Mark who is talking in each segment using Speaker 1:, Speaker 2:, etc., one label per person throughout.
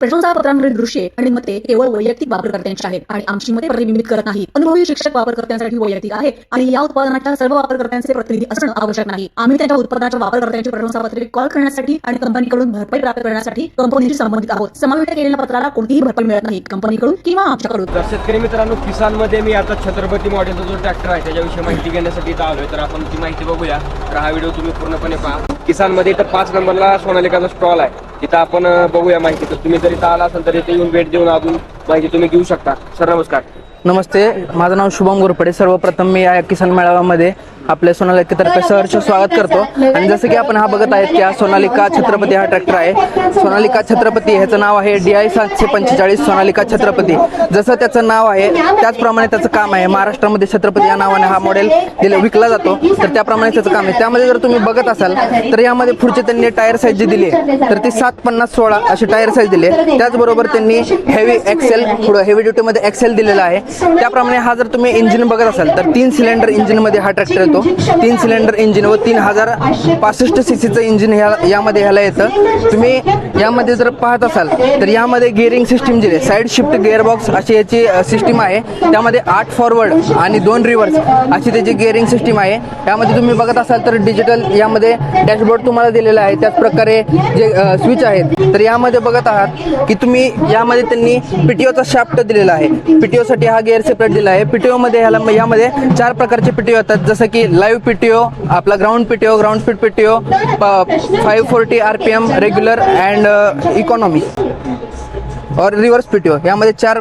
Speaker 1: प्रशंसापत्रांवरील दृश्ये आणि मते केवळ वैयक्तिक वापरकर्त्यांची आहेत आणि आमची मते प्रतिबिंबित करत नाही अनुभवी शिक्षक वापरकर्त्यांसाठी वैयक्तिक आहेत आणि या उत्पादनाच्या सर्व वापरकर्त्यांचे प्रतिनिधी असणं आवश्यक नाही. आम्ही त्यांच्या उत्पादनाच्या वापरकर्त्यांची प्रशंसापत्रे कॉल करण्यासाठी आणि कंपनीकडून भरपाई प्राप्त करण्यासाठी कंपनीशी संबंधित आहोत. समाविष्ट केलेल्या पत्राला कोणतीही भरपाई मिळत नाही. कंपनीकडून किंवा आमच्याकडून.
Speaker 2: शेतकरी मित्रांनो किसानमध्ये मी आता छत्रपती मॉडेलचा जो ट्रॅक्टर आहे त्याच्याविषयी माहिती घेण्यासाठी आलोय. तर आपण ती माहिती बघूया. तर हा व्हिडिओ तुम्ही पूर्णपणे पहा. किसानमध्ये इथं पाच नंबरला सोनालिकाचा स्टॉल आहे. तिथं आपण बघूया माहिती. तर तुम्ही जर इथं आला असाल तर इथे येऊन भेट देऊन अजून माहिती तुम्ही घेऊ शकता. सर नमस्कार.
Speaker 3: नमस्ते. माझं नाव शुभम गोरपडे. सर्वप्रथम मी या किसान मेळाव्यामध्ये आपल्या सोनालिकेतर्फे सहर्ष स्वागत करतो. आणि जसं की आपण हा बघत आहेत की हा सोनालिका छत्रपती हा ट्रॅक्टर आहे. सोनालिका छत्रपती ह्याचं नाव आहे डी आय सातशे पंचेचाळीस सोनालिका छत्रपती. जसं त्याचं नाव आहे त्याचप्रमाणे त्याचं काम आहे. महाराष्ट्रामध्ये छत्रपती या नावाने हा मॉडेल दिला विकला जातो. तर त्याप्रमाणे त्याचं काम आहे. त्यामध्ये जर तुम्ही बघत असाल तर यामध्ये पुढचे त्यांनी टायर साईज जी दिली आहे तर ती सात पन्नास सोळा अशी टायर साईज दिली त्याचबरोबर त्यांनी हेवी एक्सेल पुढं हेवी ड्युटीमध्ये एक्सेल दिलेला आहे. त्याप्रमाणे हा जर तुम्ही इंजिन बघत असाल तर तीन सिलेंडर इंजिनमध्ये हा ट्रॅक्टर येतो तीन सिलेंडर इंजिन व तीन हजार पासष्ट सी सीचं इंजिन ह्या यामध्ये ह्याला येतं. तुम्ही यामध्ये जर पाहत असाल तर यामध्ये गिअरिंग सिस्टीम जी आहे साईड शिफ्ट गिअरबॉक्स अशी याची सिस्टीम आहे. त्यामध्ये आठ फॉरवर्ड आणि दोन रिव्हर्स अशी त्याची गिअरिंग सिस्टीम आहे. यामध्ये तुम्ही बघत असाल तर डिजिटल यामध्ये डॅशबोर्ड तुम्हाला दिलेला आहे. त्याच प्रकारे जे स्विच आहेत तर यामध्ये बघत आहात की तुम्ही यामध्ये त्यांनी पीटीओचा शाफ्ट दिलेला आहे. पीटीओसाठी हा गिअर सेपरेट दिला आहे. पीटीओमध्ये ह्याला यामध्ये चार प्रकारचे पीटीओ येतात. जसं की लाईव्ह पीटीओ आपला ground PTO ground speed PTO five forty R P M regular and economy और रिव्हर्स पीटीओ यामध्ये चार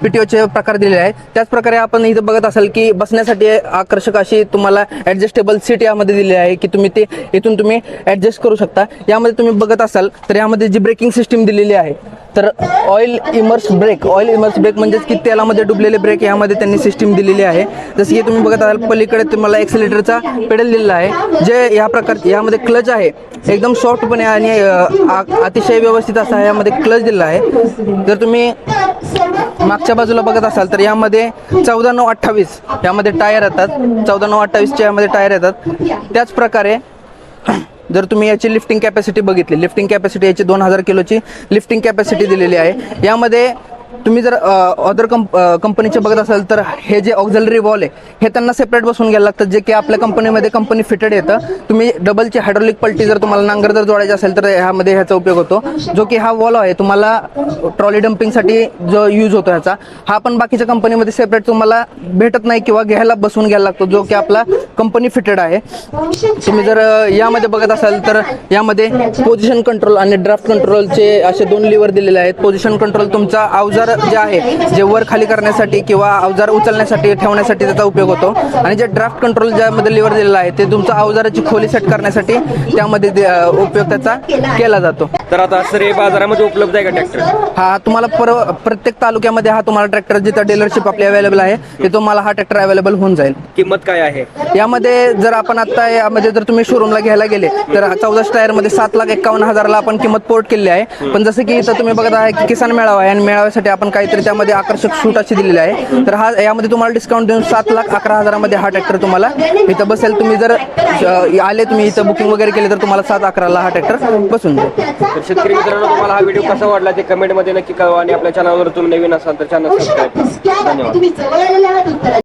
Speaker 3: पी टी ओचे प्रकार दिलेले आहेत. त्याच प्रकारे आपण इथं बघत असाल की बसण्यासाठी आकर्षक अशी तुम्हाला ॲडजस्टेबल सीट यामध्ये दिली आहे की तुम्ही ते इथून तुम्ही ॲडजस्ट करू शकता. यामध्ये तुम्ही बघत असाल तर यामध्ये जी ब्रेकिंग सिस्टीम दिलेली आहे तर oil immerse brake oil immerse brake म्हणजेच की तेलामध्ये डुबलेले ब्रेक यामध्ये त्यांनी सिस्टीम दिलेली आहे. जसं की तुम्ही बघत असाल पलीकडे तुम्हाला एक्सिलेटरचा पेडल दिलेला आहे जे या प्रकार यामध्ये क्लच आहे. एकदम सॉफ्टपणे आणि आ- अतिशय व्यवस्थित असा यामध्ये क्लच दिलेला आहे. जर तुम्ही मागच्या बाजूला बघत असाल तर यामध्ये चौदा नऊ अठ्ठावीस यामध्ये टायर येतात. चौदा नऊ अठ्ठावीसच्या यामध्ये टायर येतात. त्याच प्रकारे जर तुम्ही याची लिफ्टिंग कॅपॅसिटी बघितली लिफ्टिंग कॅपॅसिटी याची दोन हजार किलोची लिफ्टिंग कॅपॅसिटी दिलेली आहे. यामध्ये तुम्ही जर अदर कंप कंपनीचे बघत असाल तर हे जे ऑक्झलरी वॉल आहे हे त्यांना सेपरेट बसून घ्यायला लागतं जे की आपल्या कंपनीमध्ये कंपनी फिटेड येतं. तुम्ही डबलची हायड्रोलिक पल्टी जर तुम्हाला नांगर जर जोडायची असेल तर ह्यामध्ये ह्याचा उपयोग होतो. जो की हा वॉल आहे तुम्हाला ट्रॉली डम्पिंगसाठी जो यूज होतो ह्याचा. हा पण बाकीच्या कंपनीमध्ये सेपरेट तुम्हाला भेटत नाही किंवा घ्यायला बसून घ्यायला लागतो जो की आपला कंपनी फिटेड आहे. तुम्ही जर यामध्ये बघत असाल तर यामध्ये पोझिशन कंट्रोल आणि ड्राफ्ट कंट्रोलचे असे दोन लिव्हर दिलेले आहेत. पोझिशन कंट्रोल तुमचा अवजार जे आहे जे वर खाली करण्यासाठी किंवा अवजार उचलण्यासाठी ठेवण्यासाठी त्याचा उपयोग होतो. आणि जे ड्राफ्ट कंट्रोल ज्यामध्ये लिव्हर दिलेला आहे ते तुमचा अवजाराची खोली सेट करण्यासाठी त्यामध्ये उपयोग त्याचा केला जातो.
Speaker 2: तर आता सर हे बाजारामध्ये उपलब्ध आहे का ट्रॅक्टर
Speaker 3: हा तुम्हाला पर प्रत्येक तालुक्यामध्ये हा तुम्हाला ट्रॅक्टर जिथं डीलरशिप आपली अवेलेबल आहे ते तुम्हाला हा ट्रॅक्टर अवेलेबल होऊन जाईल.
Speaker 2: किंमत काय आहे?
Speaker 3: यामध्ये जर आपण आता यामध्ये जर तुम्ही शोरूमला घ्यायला गेले तर चौदा टायरमध्ये सात लाख एकावन्न हजाराला आपण किंमत पोर्ट केलेली आहे. पण जसं की इथं तुम्ही बघत आहे की किसान मेळावा आहे आणि मेळाव्यासाठी आपण काहीतरी त्यामध्ये आकर्षक सूट अशी दिलेली आहे. तर हा यामध्ये तुम्हाला डिस्काउंट देऊन सात लाख अकरा हजारामध्ये हा ट्रॅक्टर तुम्हाला इथं बसेल. तुम्ही जर अ, आले तुम्ही इथं बुकिंग वगैरे केले तर तुम्हाला सात अकराला हा ट्रॅक्टर बसून जाईल.
Speaker 2: तर शेतकरी मित्रांनो तुम्हाला हा व्हिडिओ कसा वाटला ते कमेंटमध्ये नक्की कळवा आणि आपल्या चॅनलवर तुम्ही नवीन असाल तर चॅनल सबस्क्राईब करा. धन्यवाद.